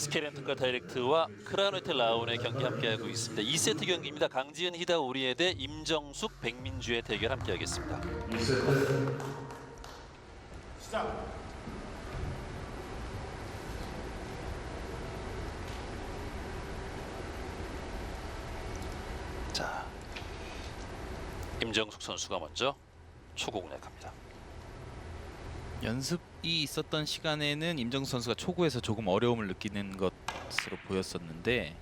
SK렌트카 다이렉트와 크라노텔 라운의 경기 함께하고 있습니다. 2세트 경기입니다. 강지은 히다 오리에 대 임정숙 백민주의 대결 함께하겠습니다. 자, 임정숙 선수가 먼저 초구 공략합니다. 연습이 있었던 시간에는 임정수 선수가 초구에서 조금 어려움을 느끼는 것으로 보였었는데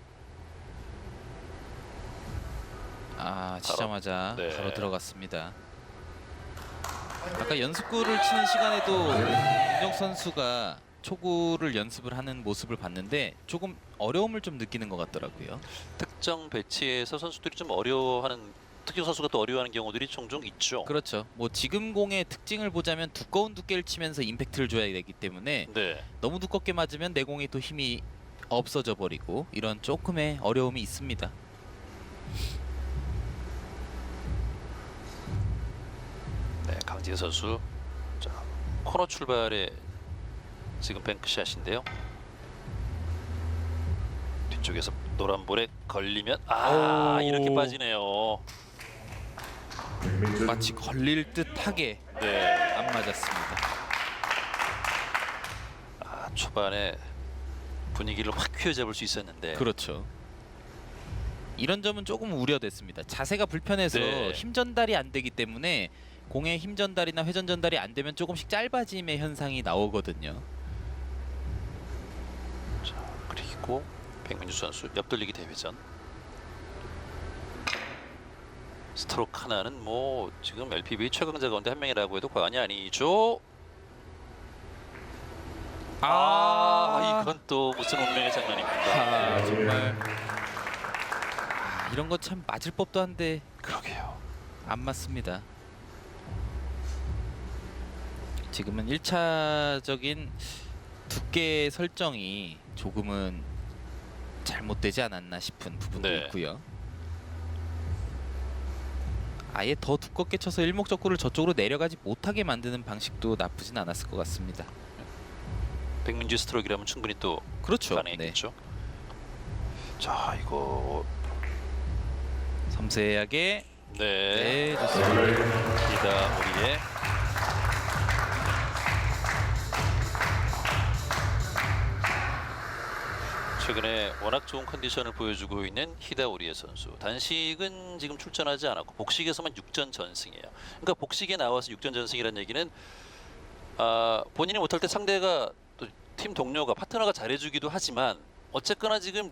아 치자마자 네. 바로 들어갔습니다. 아까 연습구를 치는 시간에도 임정수 선수가 초구를 연습을 하는 모습을 봤는데 조금 어려움을 좀 느끼는 것 같더라고요. 특정 배치에서 선수들이 좀 어려워하는 특정 선수가 또 어려워하는 경우들이 종종 있죠. 그렇죠. 뭐 지금 공의 특징을 보자면 두꺼운 두께를 치면서 임팩트를 줘야 되기 때문에 네. 너무 두껍게 맞으면 내 공이 또 힘이 없어져 버리고 이런 조금의 어려움이 있습니다. 네, 강지혜 선수 자, 코너 출발에 지금 뱅크샷인데요. 뒤쪽에서 노란 볼에 걸리면 아 오. 이렇게 빠지네요. 마치 걸릴 듯하게 네, 안 맞았습니다. 아, 초반에 분위기를 확 휘어잡을 수 있었는데 그렇죠. 이런 점은 조금 우려됐습니다. 자세가 불편해서 네. 힘 전달이 안 되기 때문에 공의 힘 전달이나 회전 전달이 안 되면 조금씩 짧아짐의 현상이 나오거든요. 자, 그리고 백민주 선수 옆돌리기 대회전 스트로크 하나는 뭐 지금 LPB 최강자 가운데 한 명이라고 해도 과언이 아니죠. 아, 이건 또 무슨 운명의 장난입니까? 아, 정말 아, 이런 거참 맞을 법도 한데 그러게요. 안 맞습니다. 지금은 1차적인 두께 설정이 조금은 잘못되지 않았나 싶은 부분도 네. 있고요. 아예 더 두껍게 쳐서 일목적구를 저쪽으로 내려가지 못하게 만드는 방식도 나쁘진 않았을 것 같습니다. 백민주 스트로크라면 충분히 또 그렇죠. 네. 가능했겠죠. 자, 이거 섬세하게 네, 네, 좋습니다. 기다 우리의 최근에 워낙 좋은 컨디션을 보여주고 있는 히다우리의 선수. 단식은 지금 출전하지 않았고 복식에서만 6전 전승이에요. 그러니까 복식에 나와서 6전 전승이라는 얘기는 아, 본인이 못할 때 상대가 또 팀 동료가 파트너가 잘해주기도 하지만 어쨌거나 지금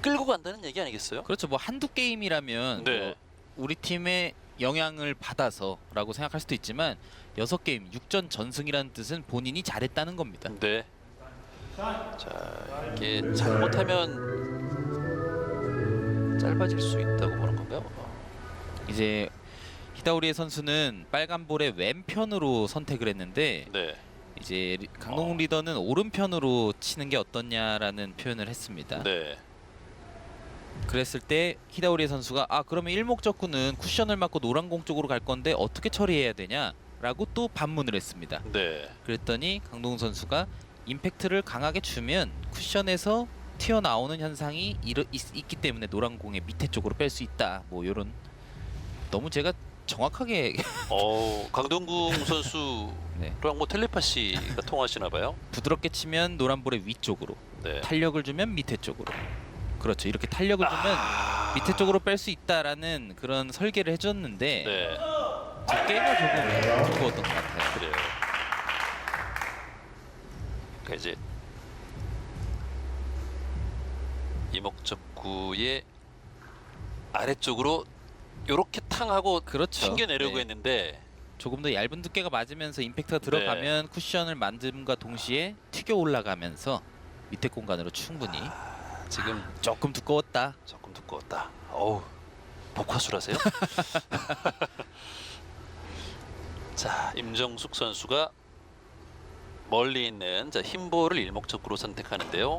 끌고 간다는 얘기 아니겠어요? 그렇죠. 뭐 한두 게임이라면 네. 뭐 우리 팀의 영향을 받아서라고 생각할 수도 있지만 여섯 게임 6전 전승이라는 뜻은 본인이 잘했다는 겁니다. 네. 자 이게 잘못하면 짧아질 수 있다고 보는 건가요? 이제 히다우리의 선수는 빨간 볼의 왼편으로 선택을 했는데 네. 이제 리- 강동욱 리더는 오른편으로 치는 게 어떻냐라는 표현을 했습니다. 네. 그랬을 때 히다우리의 선수가 아 그러면 일목적구는 쿠션을 맞고 노란 공 쪽으로 갈 건데 어떻게 처리해야 되냐라고 또 반문을 했습니다. 네. 그랬더니 강동훈 선수가 임팩트를 강하게 주면 쿠션에서 튀어나오는 현상이 이르, 있, 있기 때문에 노란 공의 밑에 쪽으로 뺄 수 있다. 뭐 이런 너무 제가 정확하게 어 강동궁 선수랑 네. 뭐 텔레파시가 통하시나 봐요. 부드럽게 치면 노란 볼의 위쪽으로 네. 탄력을 주면 밑에 쪽으로 그렇죠. 이렇게 탄력을 주면 아, 밑에 쪽으로 뺄 수 있다라는 그런 설계를 해줬는데 네. 두께가 조금 두꺼웠던 것 같아요. 그래요. 이제 이목적구의 아래쪽으로 요렇게 탕하고 그렇죠. 튕겨내려고 네. 했는데 조금 더 얇은 두께가 맞으면서 임팩트가 들어가면 네. 쿠션을 만듦과 동시에 튀겨 올라가면서 밑에 공간으로 충분히 지금 조금 두꺼웠다. 조금 두꺼웠다. 어우 복화술하세요? 자 임정숙 선수가 멀리 있는 자, 흰 볼을 일목적구로 선택하는데요.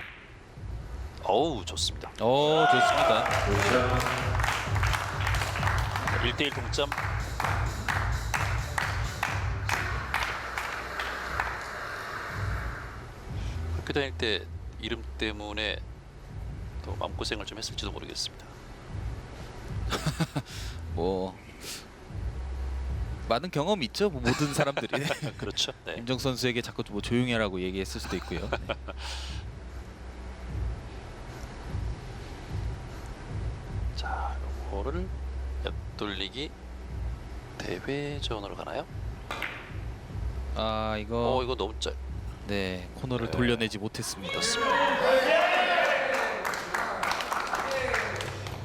어우 좋습니다. 오 좋습니다. 1대1 동점. 그 학교 다닐 때 이름 때문에 또 마음고생을 좀 했을지도 모르겠습니다. 뭐 많은 경험 있죠. 뭐 모든 사람들이 그렇죠. 네. 임정 선수에게 자꾸 뭐 조용해라고 얘기했을 수도 있고요. 네. 자, 요거를 옆돌리기 대회전으로 가나요? 아 이거 어, 이거 너무 짧. 네 코너를 네. 돌려내지 못했습니다.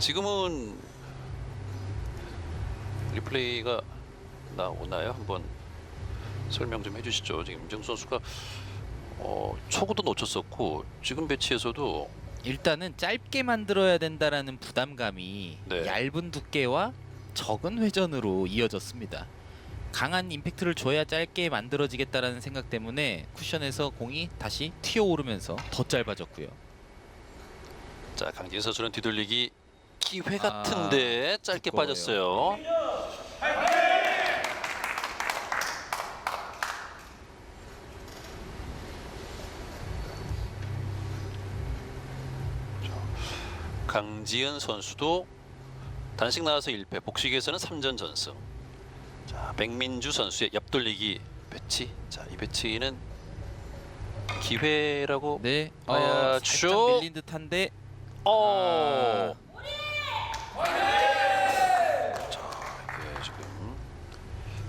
지금은 리플레이가 나오나요? 한번 설명 좀 해주시죠. 지금 임정 선수가 어, 초구도 놓쳤었고 지금 배치에서도 일단은 짧게 만들어야 된다라는 부담감이 네. 얇은 두께와 적은 회전으로 이어졌습니다. 강한 임팩트를 줘야 짧게 만들어지겠다라는 생각 때문에 쿠션에서 공이 다시 튀어오르면서 더 짧아졌고요. 자 강진 선수는 뒤돌리기 기회 아, 같은데 짧게 두꺼워요. 빠졌어요. 강지은 선수도 단식 나와서 1패, 복식에서는 3전 전승. 자, 백민주 선수의 옆돌리기 배치. 자, 이 배치는 기회라고 네, 아야, 어, 쭉. 살짝 밀린 듯한데 어. 자, 이게 지금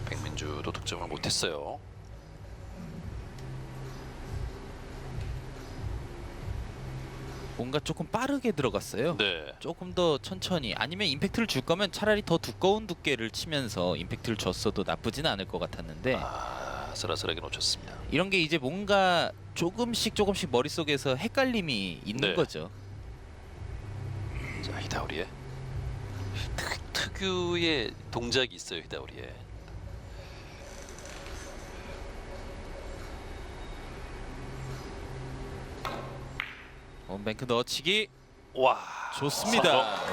백민주도 득점을 못했어요. 뭔가 조금 빠르게 들어갔어요. 네. 조금 더 천천히 아니면 임팩트를 줄 거면 차라리 더 두꺼운 두께를 치면서 임팩트를 줬어도 나쁘진 않을 것 같았는데 아, 아슬아슬하게 놓쳤습니다. 이런 게 이제 뭔가 조금씩 조금씩 머릿속에서 헷갈림이 있는 네. 거죠. 자, 히다우리의 특, 특유의 동작이 있어요, 히다우리의. 원뱅크 넣어치기 와, 좋습니다.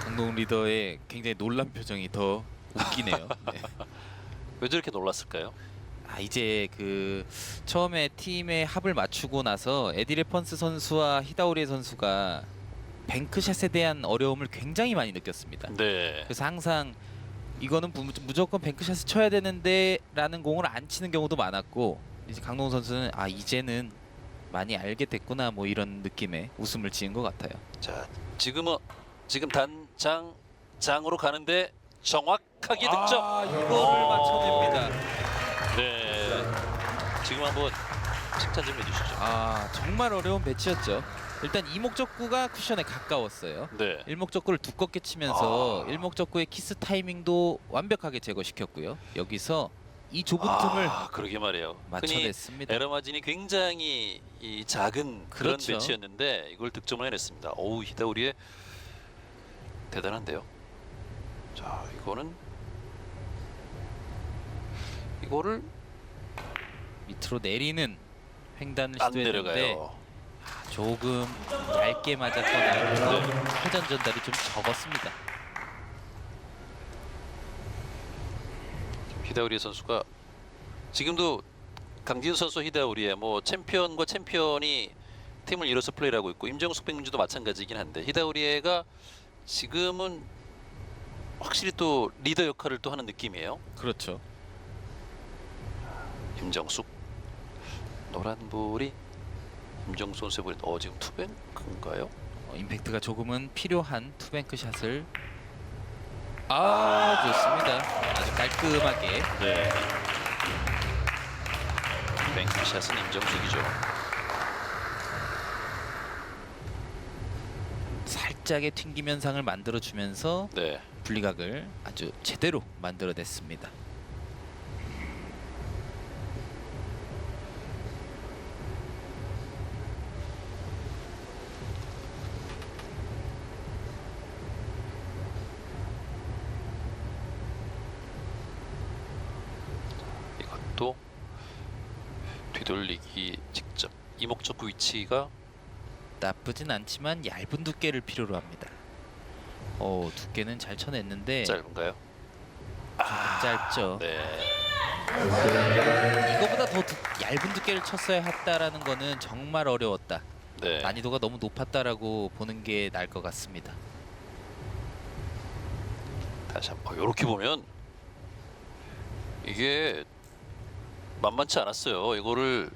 강동 리더의 굉장히 놀란 표정이 더 웃기네요. 네. 왜 저렇게 놀랐을까요? 아 이제 그 처음에 팀의 합을 맞추고 나서 에디레펀스 선수와 히다우리 선수가 뱅크샷에 대한 어려움을 굉장히 많이 느꼈습니다. 네. 그래서 항상 이거는 무, 무조건 뱅크샷을 쳐야 되는데 라는 공을 안 치는 경우도 많았고 이제 강동 선수는 아 이제는 많이 알게 됐구나 뭐 이런 느낌의 웃음을 지은 것 같아요. 자, 지금은 지금 단장 장으로 가는데 정확하게 득점. 아 이거를 맞춰냅니다. 네. 지금 한번 칭찬 좀 해주시죠. 아 정말 어려운 배치였죠. 일단 이목적구가 쿠션에 가까웠어요. 네. 일목적구를 두껍게 치면서 아. 일목적구의 키스 타이밍도 완벽하게 제거시켰고요. 여기서 이 좁은 틈을 아, 그러게 말이에요. 맞춰냈습니다. 에러 마진이 굉장히 이 작은 그런 그렇죠. 배치였는데 이걸 득점을 해냈습니다. 어우 히다우리의 대단한데요. 자 이거는 이거를 밑으로 내리는 횡단을 안 시도했는데 내려가요. 아, 조금 얇게 맞았던 아이고 회전 전달이 좀 적었습니다. 히다우리 선수가 지금도 강진 선수 히다우리의 뭐 챔피언과 챔피언이 팀을 이뤄서 플레이를 하고 있고 임정숙 백민주도 마찬가지긴 한데 히다우리가 지금은 확실히 또 리더 역할을 또 하는 느낌이에요. 그렇죠. 임정숙 노란 볼이 임정숙 선수의 볼이 어 지금 투뱅크인가요? 어, 임팩트가 조금은 필요한 투뱅크 샷을 아 좋습니다. 아주 깔끔하게 네. 뱅크샷은 임정숙이죠. 살짝의 튕김 현상을 만들어 주면서 네. 분리각을 아주 제대로 만들어냈습니다. 이것도 뒤돌리기 직접 이목적구 위치가 나쁘진 않지만 얇은 두께를 필요로 합니다. 어 두께는 잘 쳐냈는데 짧은가요? 짧죠. 네. 이거보다 더 두- 얇은 두께를 쳤어야 했다라는 거는 정말 어려웠다. 네. 난이도가 너무 높았다라고 보는 게 나을 것 같습니다. 다시 한번 이렇게 보면 이게 만만치 않았어요. 이거를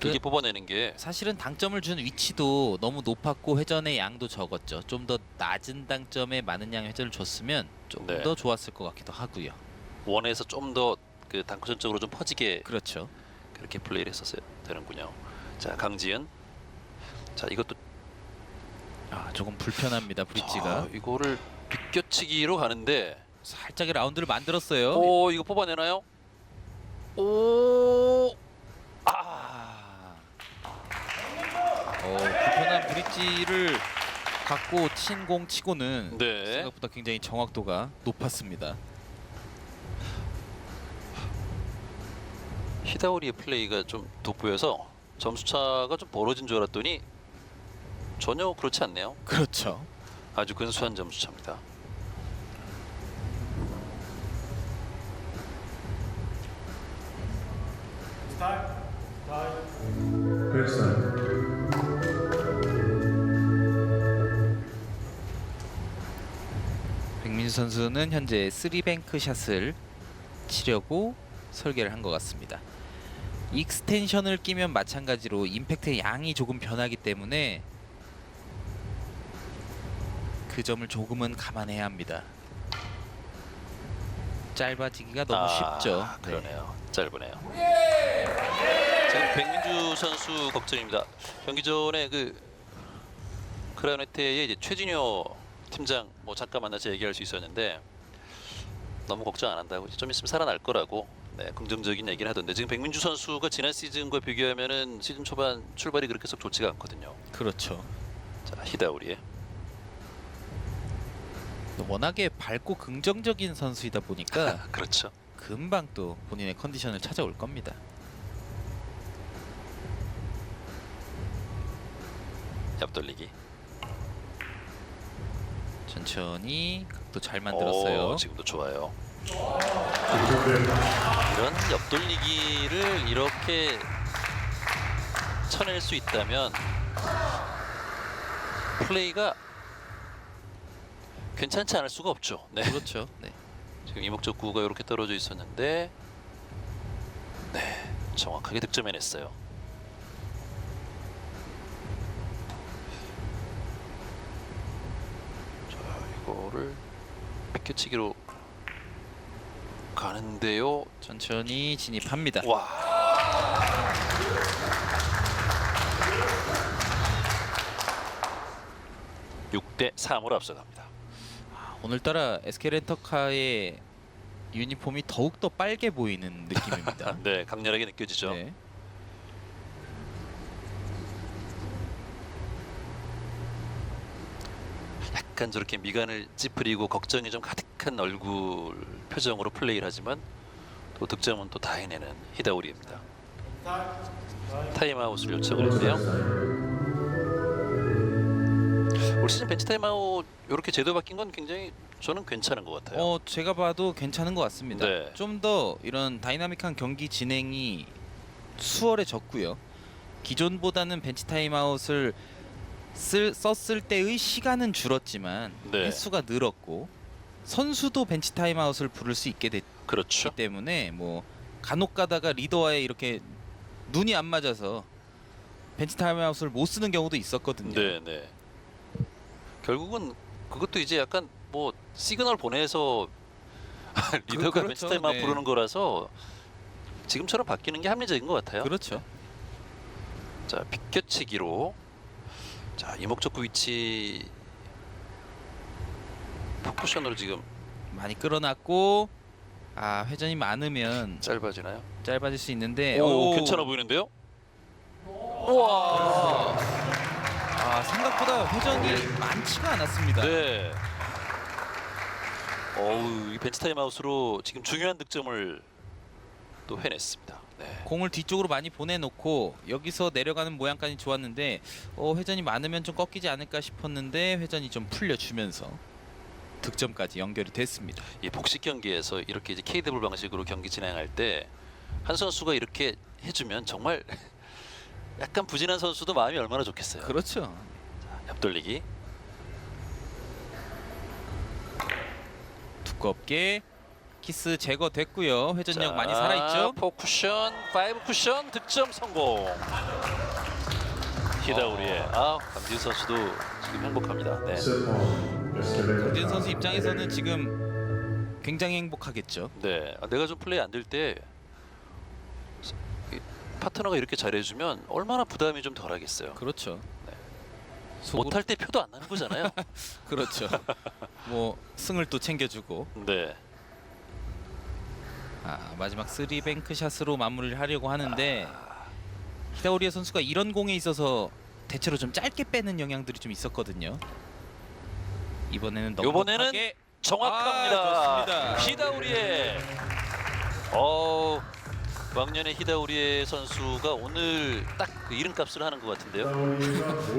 길게 그- 뽑아내는 게 사실은 당점을 준 위치도 너무 높았고 회전의 양도 적었죠. 좀 더 낮은 당점에 많은 양의 회전을 줬으면 좀 네. 더 좋았을 것 같기도 하고요. 원에서 좀 더 그 단쿠션 쪽으로 좀 퍼지게 그렇죠. 그렇게 플레이를 했었어야 되는군요. 자 강지은. 자 이것도 아 조금 불편합니다 브릿지가 자, 이거를 비껴치기로 가는데 살짝의 라운드를 만들었어요. 오 이거 뽑아내나요? 오. 아. 아, 어, 브릿지를 갖고 친 공 치고는 네. 생각보다 굉장히 정확도가 높았습니다. 히다오리의 플레이가 좀 돋보여서 점수 차가 좀 벌어진 줄 알았더니 전혀 그렇지 않네요. 그렇죠. 아주 근소한 점수 차입니다. 백민수 선수는 현재 3뱅크 샷을 치려고 설계를 한 것 같습니다. 익스텐션을 끼면 마찬가지로 임팩트의 양이 조금 변하기 때문에 그 점을 조금은 감안해야 합니다. 짧아지기가 너무 아, 쉽죠. 네. 그러네요. 짧으네요. 지금 백민주 선수 걱정입니다. 경기 전에 그 크라이오네트의 이제 최진효 팀장 뭐 잠깐 만나서 얘기할 수 있었는데 너무 걱정 안 한다고 좀 있으면 살아날 거라고 네, 긍정적인 얘기를 하던데 지금 백민주 선수가 지난 시즌과 비교하면은 시즌 초반 출발이 그렇게 썩 좋지가 않거든요. 그렇죠. 자 히다우리의 워낙에 밝고 긍정적인 선수이다 보니까 그렇죠. 금방 또 본인의 컨디션을 찾아올 겁니다. 옆돌리기. 천천히 각도 잘 만들었어요. 오, 지금도 좋아요. 이런 옆돌리기를 이렇게 쳐낼 수 있다면 플레이가 괜찮지 않을 수가 없죠. 네. 그렇죠. 네. 지금 이목적 구가 이렇게 떨어져 있었는데 네 정확하게 득점해냈어요. 이거를 비껴치기로 가는데요. 천천히 진입합니다. 와. (6대 3으로 앞서갑니다) 오늘따라 SK 렌터카의 유니폼이 더욱 더 빨개 보이는 느낌입니다. 네 강렬하게 느껴지죠 네. 약간 저렇게 미간을 찌푸리고 걱정이 좀 가득한 얼굴 표정으로 플레이를 하지만 또 득점은 또 다 해내는 히다우리입니다. 타임아웃을 요청을 했는데요. 올 시즌 벤치 타임아웃 이렇게 제도 바뀐 건 굉장히 저는 괜찮은 것 같아요. 어 제가 봐도 괜찮은 것 같습니다. 네. 좀 더 이런 다이나믹한 경기 진행이 수월해졌고요. 기존보다는 벤치 타임아웃을 쓸, 썼을 때의 시간은 줄었지만 네. 횟수가 늘었고 선수도 벤치 타임아웃을 부를 수 있게 됐기 그렇죠. 때문에 뭐 간혹 가다가 리더와의 이렇게 눈이 안 맞아서 벤치 타임아웃을 못 쓰는 경우도 있었거든요. 네, 네. 결국은 그것도 이제 약간 뭐 시그널 보내서 리더가 그렇죠. 벤치 타임아웃 네. 부르는 거라서 지금처럼 바뀌는 게 합리적인 것 같아요. 그렇죠. 자 비껴치기로 자 이목적구 위치 포쿠션으로 지금 많이 끌어놨고 아 회전이 많으면 짧아지나요? 짧아질 수 있는데 오, 오, 괜찮아 보이는데요? 우와 아 생각보다 회전이 많지가 않았습니다. 네 어우 이 벤치 타임아웃으로 지금 중요한 득점을 또 해냈습니다 네. 공을 뒤쪽으로 많이 보내놓고 여기서 내려가는 모양까지 좋았는데 어, 회전이 많으면 좀 꺾이지 않을까 싶었는데 회전이 좀 풀려주면서 득점까지 연결이 됐습니다. 이 복식 경기에서 이렇게 이제 K더블 방식으로 경기 진행할 때 한 선수가 이렇게 해주면 정말 약간 부진한 선수도 마음이 얼마나 좋겠어요. 그렇죠. 옆돌리기. 두껍게 키스 제거됐고요. 회전력 자, 많이 살아있죠. 포 쿠션, 파이브 쿠션 득점 성공. 히다우리의 아 강지우 선수도 지금 행복합니다. 네. 강진 선수 입장에서는 지금 굉장히 행복하겠죠. 네. 아, 내가 좀 플레이 안 될 때 파트너가 이렇게 잘해주면 얼마나 부담이 좀 덜하겠어요. 그렇죠. 속으로- 못할 때 표도 안 나는 거잖아요. 그렇죠. 뭐 승을 또 챙겨주고 네. 아, 마지막 쓰리 뱅크 샷으로 마무리를 하려고 하는데 히다오리아 선수가 이런 공에 있어서 대체로 좀 짧게 빼는 영향들이 좀 있었거든요. 이번에는 이번에는 정확합니다. 아, 좋습니다. 히다우리에. 어 왕년의 히다우리에 선수가 오늘 딱그 이름값을 하는 것 같은데요.